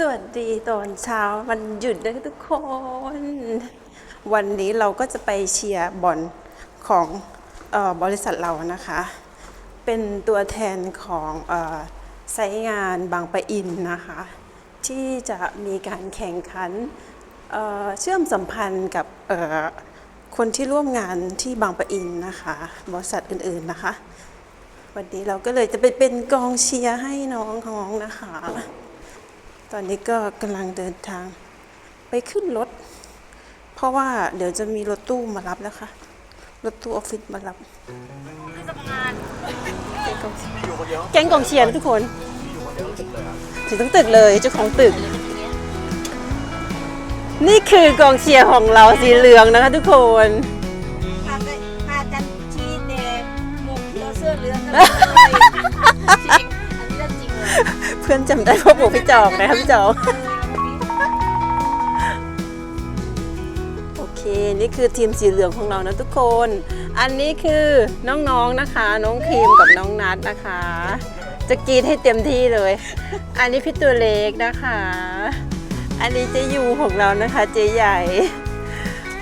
สวัสดีตอนเช้าวันหยุดนะทุกคน วันนี้เราก็จะไปเชียร์บอลของออบริษัทเรานะคะ เป็นตัวแทนของออไซงานบางปะอินนะคะ ที่จะมีการแข่งขันเเชื่อมสัมพันธ์กับคนที่ร่วมงานที่บางปะอินนะคะ บริษัทอื่นๆนะคะ วันนี้เราก็เลยจะไปเป็นกองเชียร์ให้น้องๆนะคะ ตอนนี้ก็กำลังเดินทางไปขึ้นรถ เพราะว่าเดี๋ยวจะมีรถตู้มารับแล้วค่ะ รถตู้ออฟฟิศมารับแก๊งกองเชียร์นะทุกคนถึงทั้งตึกเลยเจ้าของตึก นี่คือกองเชียร์ของเราสีเหลืองนะคะทุกคนพาไปพากันชี้เด็กหมุกเขียวเสื้อเหลือง พื่อนจำได้เพราะหมูพี่จอกนะคะพี่จอกโอเคนี่คือทีมสีเหลืองของเรานะทุกคน อันนี้คือน้องๆนะคะ น้องครีมกับน้องนัทนะคะ จะกรีดให้เต็มที่เลย อันนี้พี่ตัวเล็กนะคะ อันนี้เจยูของเรานะคะเจใหญ่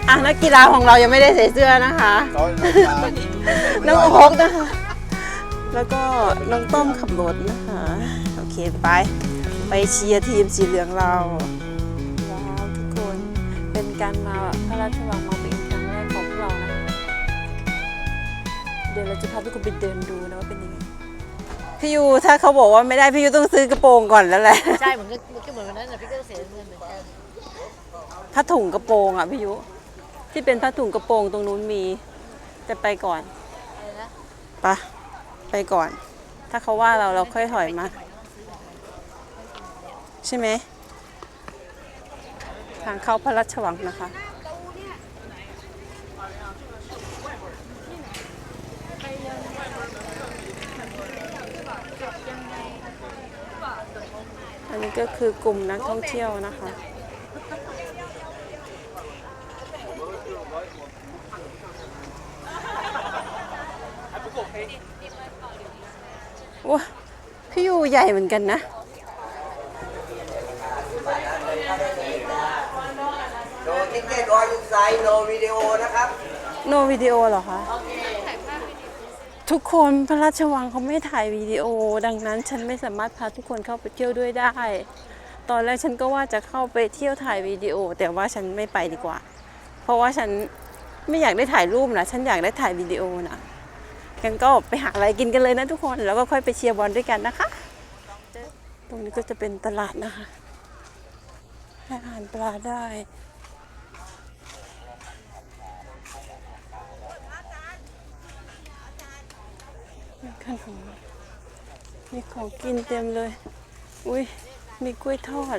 อะนักกีฬาของเรายังไม่ได้ใส่เสื้อนะคะน้องโอ๊กนะคะ แล้วก็น้องต้อมขับรถนะคะโอ เคไป ไปเชียร์ทีมสีเหลืองเรา ว้าวทุกคน เป็นการมาพระราชวังมาเป็นครั้งแรกของพวกเรานะ เดี๋ยวเราจะพาทุกคนไปเดินดูนะว่าเป็นยังไง พี่ยูถ้าเขาบอกว่าไม่ได้พี่ยูต้องซื้อกระโปรงก่อนแล้วแหละ ใช่เหมือนก็ก็เหมือนวันนั้นนะพี่ก็เสียเงินเหมือนกันผ้าถุงกระโปรงอะพี่ยุ ที่เป็นผ้าถุงกระโปรงตรงนู้นมีจะไปก่อนอะไรนะ ไปะไปก่อน ถ้าเขาว่าเราเราค่อยถอยมา ใช่ไหมทางเข้าพระราชวังนะคะ อันนี้ก็คือกลุ่มนักท่องเที่ยวนะคะว้าพี่ยูใหญ่เหมือนกันนะ โนทิเก็ตออยไซโนวิดีโอนะครับ โนวิดีโอเหรอคะ ทุกคนพระราชวังเขาไม่ถ่ายวิดีโอ ดังนั้นฉันไม่สามารถพาทุกคนเข้าไปเที่ยวด้วยได้ ตอนแรกฉันก็ว่าจะเข้าไปเที่ยวถ่ายวิดีโอ แต่ว่าฉันไม่ไปดีกว่า เพราะว่าฉันไม่อยากได้ถ่ายรูปนะฉันอยากได้ถ่ายวิดีโอนะกันก็ไปหาอะไรกินกันเลยนะทุกคนแล้วก็ค่อยไปเชียร์บอลด้วยกันนะคะ ตรงนี้ก็จะเป็นตลาดนะคะให้อาหารปลาได้ ขนมมีของกินเต็มเลย อุ้ยมีกล้วยทอด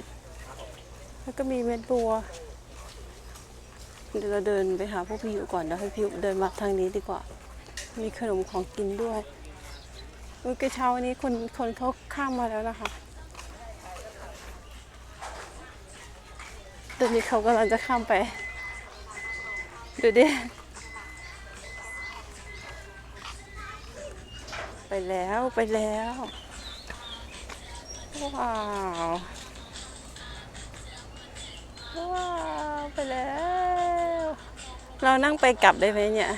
แล้วก็มีเม็ดบัว เดี๋ยวเราเดินไปหาพวกพี่อยู่ก่อนเดี๋ยวให้พี่อยู่เดินมาทางนี้ดีกว่า มีขนมของกินด้วยอุ้ยกระเช้านี้คนคนเขาข้ามมาแล้วนะคะตอนนี้เขากำลังจะข้ามไป ดูดิ ไปแล้วไปแล้ว ว้าว ว้าวไปแล้ว เรานั่งไปกลับได้ไหมเนี่ย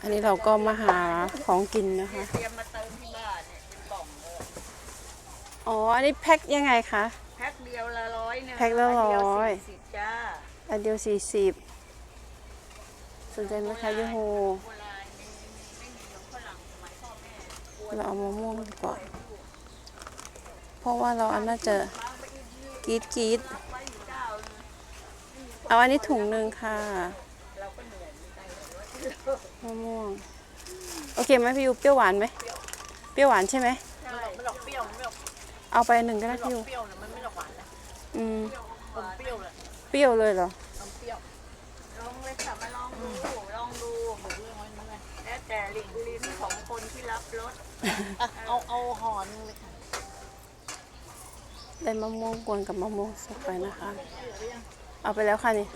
อันนี้เราก็มาหาของกินนะคะเตรียมมาเติมที่บ้านเนี่ยเป็นกล่องเลยอ๋อ อันนี้แพ็คยังไงคะ แพ็คเดียวละร้อยเนี่ยแพ็คละร้อยนเดีวสี่สิบจ้า อันเดียวสี่สิบ สนใจไหมคะยูโฮโบราณไม่ไม่มีของฝรั่งสมัยพ่อแม่เราเอามะม่วงดีกว่า เพราะว่าเราอันน่าจะกรีดกรีดเอาอันนี้ถุงหนึ่งค่ะมะม่วง โอเคไหมพี่ยูเปรี้ยวหวานไหมเปรี้ยวหวานใช่ไหมใช่ไม่หรอกเปรี้ยวไม่หรอกเอาไปหนึ่งก็ได้พี่ยูเปรี้ยวนะมันไม่หรอกหวานนะอืมอมเปรี้ยวเลยเปรี้ยวเลยเหรอ แล้วแต่ลิ้นลิ้นของคนที่รับรสอะเอาเอาห่อหนึงเลยค่ะได้มะม่วงกวนกับมะม่วงสุกไปนะคะ เอาไปแล้วค่ะนี่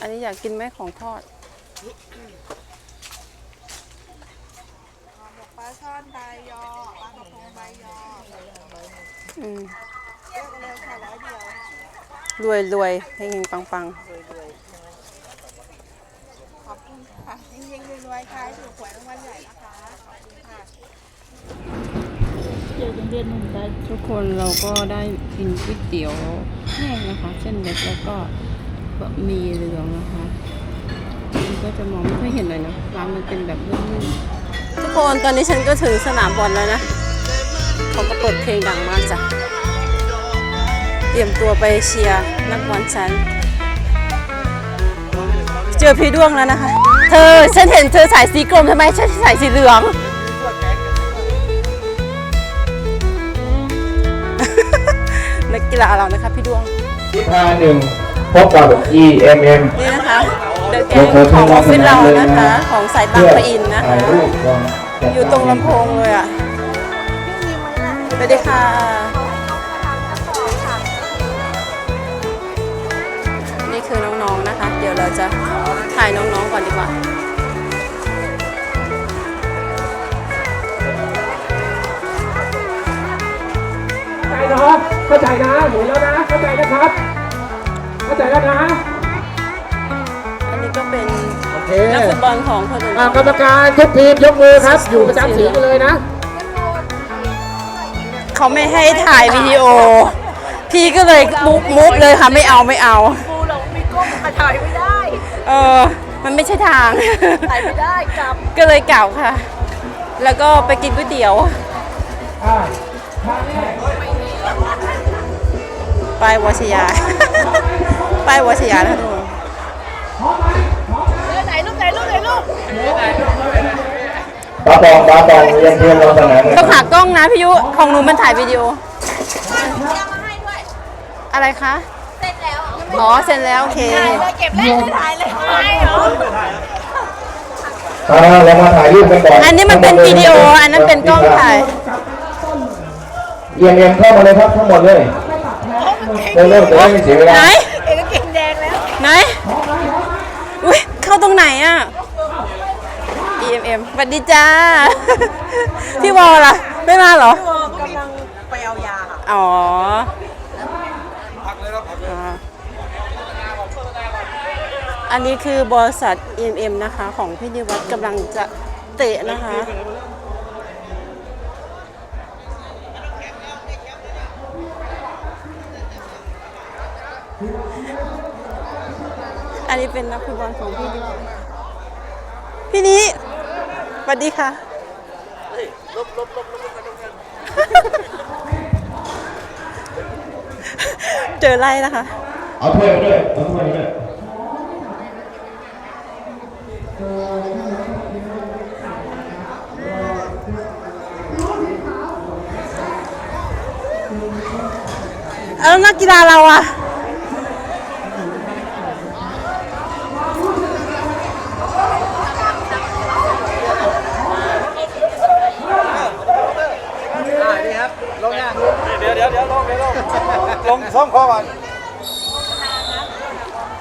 อันนี้อยากกินไหมของทอดไปช่อนใบยอปลากระพงใบยออืมเรียกเร็วค่ะร้อยเดียวรวยรวยเฮงๆปังขอบ คุณค่ะเฮงๆรวยๆค่ะถูกหวยรางวัลใหญ่นะคะขอบคุณค่ะๆทุกคนเราก็ได้กินก๋วยเตี๋ยวแห้งนะคะเส้นเล็กแล้วก็บะหมี่เหลืองนะคะมันก็จะมองไม่ค่อยเห็นเลยนะร้านมันเป็นแบบลื่นๆทุกคนตอนนี้ฉันก็ถึงสนามบอลแล้วนะเขาก็เปิดเพลงดังมากจ้ะเตรียมตัวไปเชียร์นักบอลฉัน เจอพี่ด้วงแล้วนะคะ เธอฉันเห็นเธอใส่สีกรมทำไมฉันใส่สีเหลือง นักกีฬาเรานะคะพี่ดวงทิศทางหนึ่งพบกับ EMM นี่นะคะเดอะแกงของออฟฟิศเรานะคะ ของสายบางปะอินนะคะถ่ายรูปลงอยู่ตรงลำโพงเลยอะสวัสดีค่ะ ยวเราจะถ่ายน้องๆก่อนดีกว่าเข้าใจนะครับเข้าใจนะหมุนแล้วนะเข้าใจนะครับ เข้าใจแล้วนะอันนี้ก็เป็นโอเคนักฟุตบอลของคนอื่นอ่ากรรมการทุกทีมยกมือครับ อยู่ประจำสีกันเลยนะเขาไม่ให้ถ่ายวิดีโอ พี่ก็เลยมุกมุกเลยค่ะไม่เอาไม่เอาปูเรามีกล้องมาถ่ายไม่ได้ เออมันไม่ใช่ทาง ถ่ายไม่ได้กลับก็เลยเก่าค่ะ แล้วก็ไปกินก๋วยเตี๋ยวอ่าป้ายวชยาป้ายวชยานะทุกคนไหนลูกไหนลูกไหนลูกปาปองปาปองเรียนเพื่อนลงสนามเลยต้องหากล้องนะพี่ยุ ของหนูมันถ่ายวิดีโอ เอามาให้ด้วยอะไรคะเสร็จแล้ว อ๋อเสร็จแล้ว โอเคถ่ายเลยเก็บเล่นไม่ถ่ายเลยไม่เหรออ่าเรามาถ่ายรูปกันก่อนอันนี้มันเป็นวิดีโอ อันนั้นเป็นกล้องถ่าย เอียงเอียงเข้ามาเลยครับทั้งหมดเลยเร็วเร็วๆจะได้ไม่เสียเวลาไหนเอกเก่งแดงแล้ว ไหน อุ้ยเข้าตรงไหนอะ EMM สวัสดีจ้า พี่วอลล่ะ ไม่มาเหรอ กำลังไปเอายาค่ะ อ๋ออ่ อันนี้คือบริษัท EMM นะคะ ของพี่นิวัฒน์กำลังจะเตะนะคะ อันนี้เป็นนักฟุตบอลของพี่นิวัฒน์พี่นี้สวัสดีค่ะเจอไล่นะคะ เอาถ้วยมาด้วยเอาถ้วยมาด้วย นักกีฬาเราอะเดี๋ยวเดี๋ยวเดี๋ยวลงเดี๋ยวลงลงซ่อมคอก่อน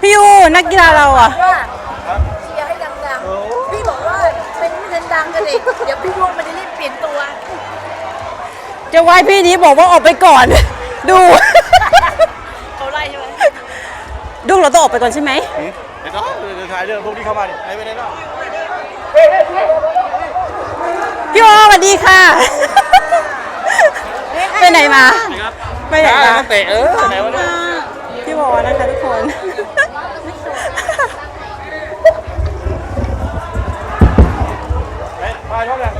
พี่ยูนักกีฬาเราอะว่าเชียร์ให้ดังๆ พี่บอกว่าเป็นไม่ทันดังกันอีกเดี๋ยวพี่วกมันจะรีบเปลี่ยนตัว จะไหว้พี่นี้บอกว่าออกไปก่อน ดู เขาไล่ใช่ไหม ดูเราต้องออกไปก่อนใช่ไหมเดี๋ยวเดี๋ยวถ่ายเรื่องพวกนี้เข้ามาดิไหนไปไหนเนาะพี่โอสวัสดีค่ะ ไปไหนมา ไปไหนมาเตะเออไหนวะเนี่ยพี่วอนะคะทุกคนไปมาชอบเลย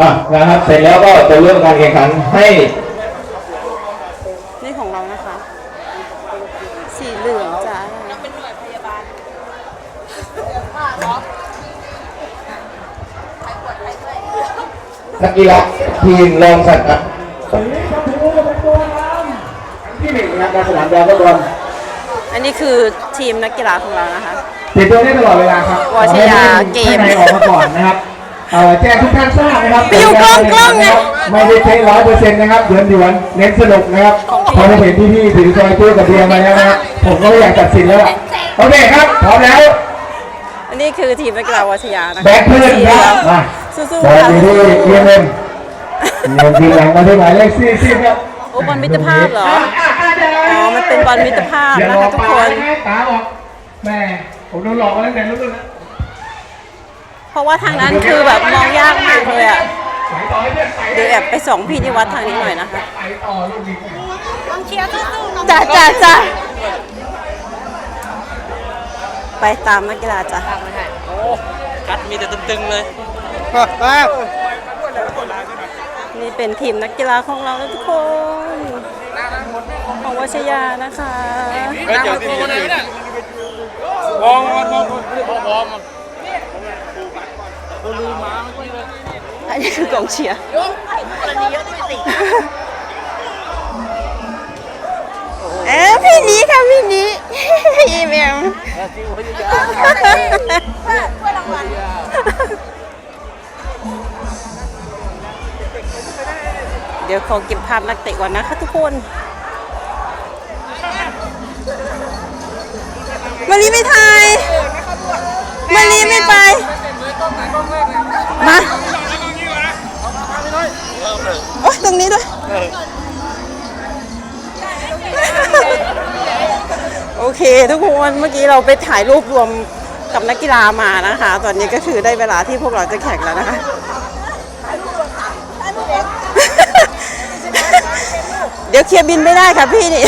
อะนะครับ เสร็จแล้วก็จะเริ่มการแข่งขันให้ นี่ของเรานะคะ สีเหลืองจ้า เป็นหน่วยพยาบาล นักกีฬาทีมรองสัตว์อะที่หนึ่งนะครับการสนามแดงฟุตบอลอันนี้คือทีมนักกีฬาของเรานะคะเปลี่ยนตัวได้ตลอดเวลาครับวชยาเกมให้ออกมาก่อนนะครับเอ่อแจ้งทุกท่านทราบนะครับไปอยู่กล้องกล้องไงไม่ได้ใช้ร้อยเปอร์เซ็นต์นะครับเดือนเดือนเน้นสนุกนะครับพอผมเห็นพี่พี่ๆถือซอยตู้กับเบียร์มาแล้วนะครับผมก็ไม่อยากตัดสินแล้วล่ะโอเคครับพร้อมแล้วอั นนี่คือทีมนักกีฬาวชยานะคะแบ็คเพื่อนครับมาสู้บอๆลค่ะอยู่ที่เอียงเอ็มเอียงทีหลังมาที่หมายเลขสี่สิบครับโอ้บอลมิตรภาพเหรอ อ๋อ มันเป็นบอลมิตรภาพอย่านะรอคะทุกปาคนให้ตาออกแม่ผมโดนหลอกมาตั้งแต่รุ่นแล้วเพราะว่าทางนั้นคือแบบมองยากมากเลยอะไปต่อให้เพื่อนไปเดี๋ยวแอบไปสองพี่นิวัฒน์ทางนี้หน่อยนะคะไปต่อลูกนี้กองเชียร์สู้ๆน้องจ้าจ้าจ้า ไปตามนักกีฬาจ้ะกัดมีแต่ตึงๆเลยนี่เป็นทีมนักกีฬาของเรานะทุกคนของวชยานะคะเฮ้ยเดี๋ยวที่นี่มองมองมองมองมันอันนี้คือกองเชียร์คนนี้เยอะที่สิ พี่นี้ค่ะพี่นี้อีเมลเดี๋ยวขอเก็บภาพนักเตะก่อนนะคะทุกคน มารีไม่ถ่ายมารีไม่ไป มาโอ้ยตรงนี้ด้วย เค ทุกคนเมื่อกี้เราไปถ่ายรูปรวมกับนักกีฬามานะคะ ตอนนี้ก็คือได้เวลาที่พวกเราจะแข่งแล้วนะคะ เดี๋ยวเคลียร์บินไม่ได้ค่ะพี่นี่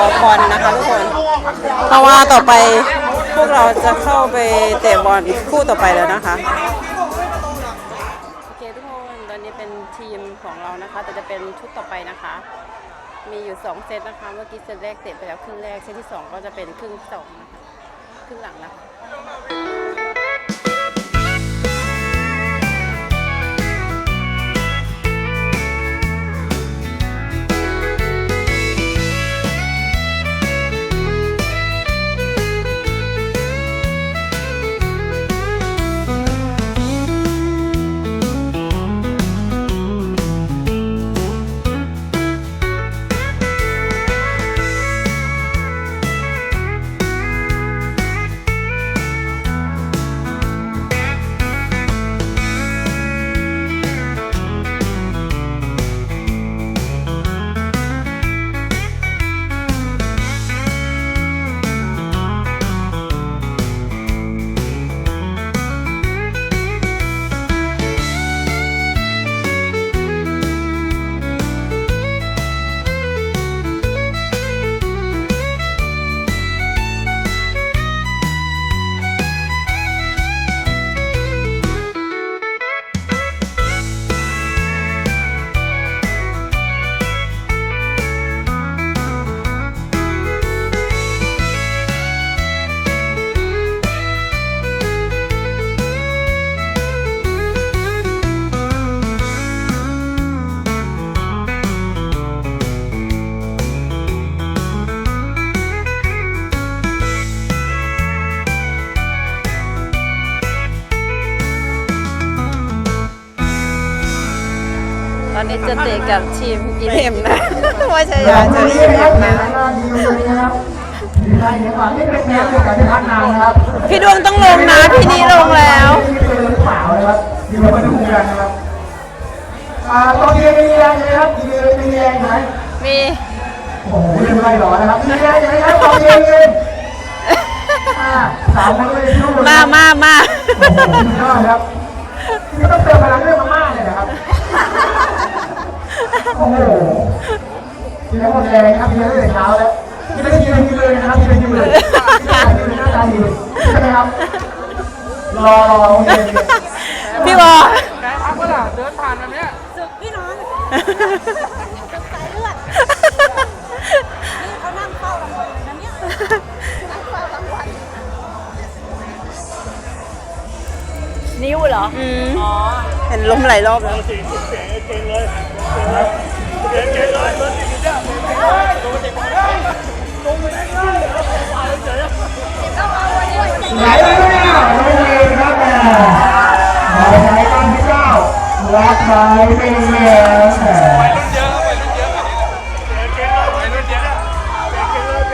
อบอลนะคะทุกคน เพราะว่าต่อไปพวกเราจะเข้าไปเตะบอลคู่ต่อไปแล้วนะคะ โอเคทุกคนตอนนี้เป็นทีมของเรานะคะ แต่จะเป็นชุดต่อไปนะคะ มีอยู่ 2 เซตนะคะ เมื่อกี้เซตแรกเตะไปแล้วครึ่งแรก เซตที่ 2 ก็จะเป็นครึ่งที่สองนะคะ ครึ่งหลังนะคะ อนนี้จะเตะกับทีมอีเทมนะว่าชอายาย่างเจอนี้อีเทนะคมรับนะดีนะครับดีใจเดี๋ยวก่อนนี่เป็นแนวเดียวกับที่พัฒนานะครับพี่ดวงต้องลงนะ พี่นี้ลงแล้วนี่เป็นหรือเปล่านะครับที่เรามาดูกันนะครับอ่าตอนนี้มีแรงไหมครับมีมีแรงไหมมีโอ้โหเรื่องไรหรอนะครับมีแรงไหมครับตอนนี้มีอ่าสามคนเลยสู้มามามาโอ้โหสุดยอดครับนี่ต้องเติมพลังเรื่อง โอ้โหกินแล้วหมดแรงครับกินแล้วตั้งแต่เช้าแล้วกินแล้วกินเลยกินเลยนะครับกินเลยกินเลยกินเลยหน้าตาดีใช่ไหมครับรอรอโอเคโอเคพี่บอแกพักเวลาเดินผ่านแบบเนี้ยพี่น้องสายเลือดนี่เขานั่งเฝ้ารางวัลเลยนะเนี่ยนั่งเฝ้ารางวัลนิ้วเหรออืมเห็นล้มหลายรอบแล้ว ไหลไปแล้วน้องเมย์ครับแม่หมายสายการที่เก้ารักหมายเป็นเมยแม่วัยรุ่นเยอะวัยรุ่นเยอะแบบนี้วัยรุ่นเยอะ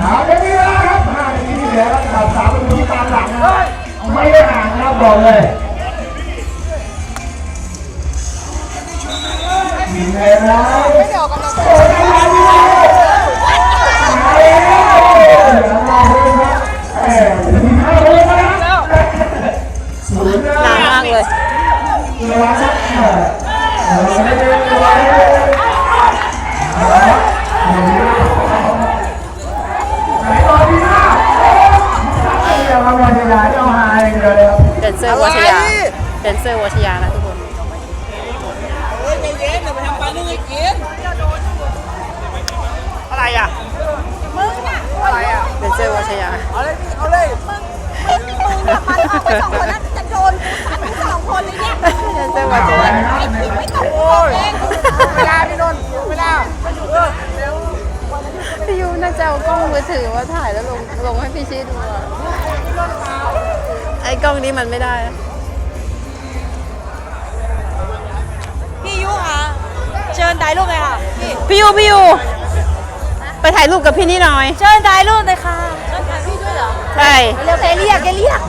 หาไม่ได้แล้วครับหานาทีที่เหลือครับสามสามประตูที่ตามหลังนะไม่ได้ห่างนะครับบอกเลย วังครับเออระวังให้ดีระวังให้ดีไหนตอนนี้นะเดี๋ยวมาวันเวลาเจ้าหายเดี๋ยวเดี๋ยวเดนเซอร์วัชยาเดนเซอร์วัชยานะทุกคนอะไรอะอะไรอะเดนเซอร์วัชยามึงกับมันออกไปสองคนนั้นจะโดน เดนเซอร์วัชยาไอ้ที่ไม่ต้องพูดเวลาพี่นนท์เวลาพี่ยูน่าจะเอากล้องมือถือมาถ่ายแล้วลงลงให้พี่ชี้ดูอะไอ้กล้องนี้มันไม่ได้อะพี่ยุค่ะเชิญถ่ายรูปเลยค่ะพี่พี่ยูพี่ยูไปถ่ายรูปกับพี่นี่หน่อย เชิญถ่ายรูปเลยค่ะ ด้วยเหรอใช่เร็วแกเรียกแกเรียก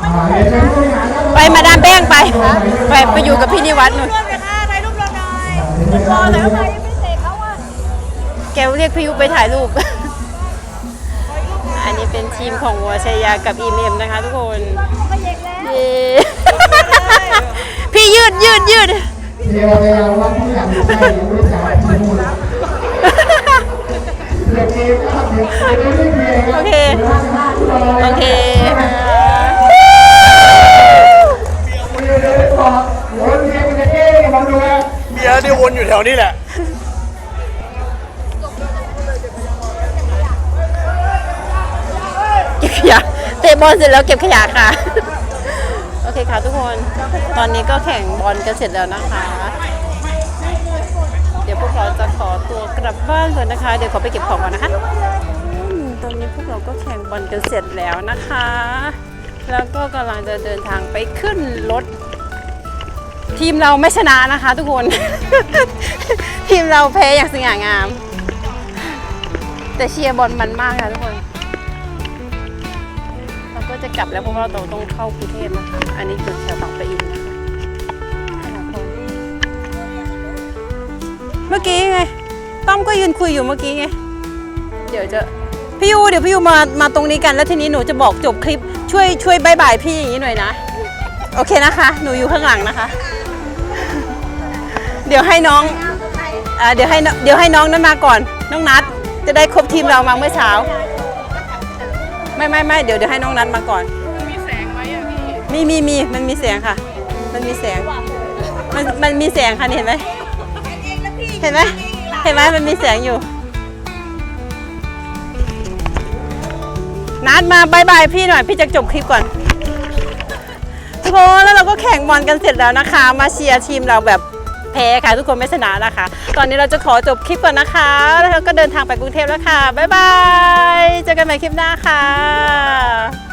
ไปมาดามแป้งไปไปไปอยู่กับพี่นิวัฒน์นู่นร่วมเลยค่ะถ่ายรูปเราหน่อยรอแต่ทำไมไม่เสกเขาอะแกเรียกพี่ยูไปถ่ายรูป อันนี้เป็นทีมของวัวชัยยากับอีเมมนะคะทุกคนก็เย็นแล้วเย้พี่ยืดยืดยืดเดี๋ยวเดี๋ยวว่าผู้อยากดูใครยังไม่ได้จ่าย โอเค โอเคเดี๋ยวเดี๋ยวบอกโอ้ยเด็กเด็กเองมองดูนะเบียร์นี่วนอยู่แถวนี้แหละเก็บขยะเตะบอลเสร็จแล้วเก็บขยะค่ะ โอเคค่ะทุกคน ตอนนี้ก็แข่งบอลกันเสร็จแล้วนะคะเดี๋ย วพวกเราจะขอตัวกลับบ้านก่อนนะคะ เดี๋ยวขอไปเก็บของก่อนนะคะตอนนี้พวกเราก็แข่งบอลกันเสร็จแล้วนะคะ แล้วก็กำลังจะเดินทางไปขึ้นรถ ทีมเราไม่ชนะนะคะ ทุกคน ทีมเราแพ้อย่างสง่างาม แต่เชียร์บอลมันมากค่ะทุกคนเราก็จะกลับแล้วเพราะว่าเราต้องเข้ากรุงเทพนะคะ อันนี้คือแถวบางปะอิน มื่อกี้ไง ต้อมก็ยืนคุยอยู่เมื่อกี้ไง เดี๋ยวจะพี่ยูเดี๋ยวพี่ยูมามาตรงนี้กันแล้วทีนี้หนูจะบอกจบคลิปช่วยช่วยบายบายพี่อย่างนี้หน่อยนะ โอเคนะคะ หนูอยู่ข้างหลังนะคะ เดี๋ยวให้น้องอ่าเดี๋ยวให้น้องเดี๋ยวให้น้องนั้นมาก่อน น้องนัดจะได้ครบทีมเรามาเมื่อเช้า ไม่ไม่ไม่เดี๋ยวเดี๋ยวให้น้องนัดมาก่อน มีแสงไหมอะพี่ มีมีมีมันมีแสงค่ะ มันมีแสง มันมันมีแสงค่ะนี่เห็นไหม เห็นไหมเห็นไหมมันมีแสงอยู่ นัดมาบายบายพี่หน่อย พี่จะจบคลิปก่อนทุกคนแล้วเราก็แข่งบอลกันเสร็จแล้วนะคะ มาเชียร์ทีมเราแบบแพ้ค่ะ ทุกคนไม่ชนะนะคะ ตอนนี้เราจะขอจบคลิปก่อนนะคะ แล้วก็เดินทางไปกรุงเทพแล้วค่ะ บ๊ายบาย เจอกันใหม่คลิปหน้าค่ะ